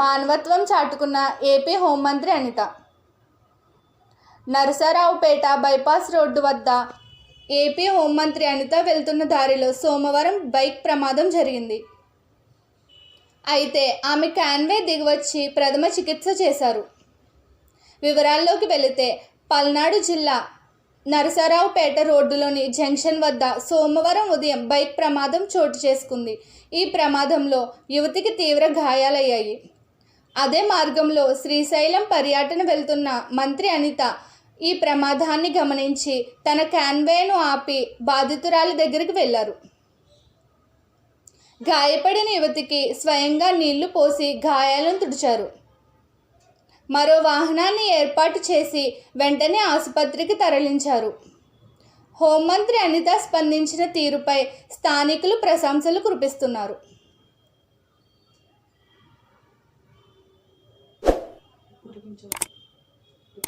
మానవత్వం చాటుకున్న ఏపీ హోంమంత్రి అనిత. నరసరావుపేట బైపాస్ రోడ్డు వద్ద ఏపీ హోంమంత్రి అనిత వెళ్తున్న దారిలో సోమవారం బైక్ ప్రమాదం జరిగింది. అయితే ఆమె క్యాన్వే దిగివచ్చి ప్రథమ చికిత్స చేశారు. వివరాల్లోకి వెళితే పల్నాడు జిల్లా నరసరావుపేట రోడ్డులోని జంక్షన్ వద్ద సోమవారం ఉదయం బైక్ ప్రమాదం చోటు చేసుకుంది. ఈ ప్రమాదంలో యువతికి తీవ్ర గాయాలయ్యాయి. అదే మార్గంలో శ్రీశైలం పర్యటన వెళ్తున్న మంత్రి అనిత ఈ ప్రమాదాన్ని గమనించి తన క్యాన్వేను ఆపి బాధితురాలి దగ్గరికి వెళ్ళారు. గాయపడిన యువతికి స్వయంగా నీళ్ళు పోసి గాయాలను తుడిచారు. మరో వాహనాన్ని ఏర్పాటు చేసి వెంటనే ఆసుపత్రికి తరలించారు. హోంమంత్రి అనిత స్పందించిన తీరుపై స్థానికులు ప్రశంసలు కురిపిస్తున్నారు. ఉడికించవచ్చు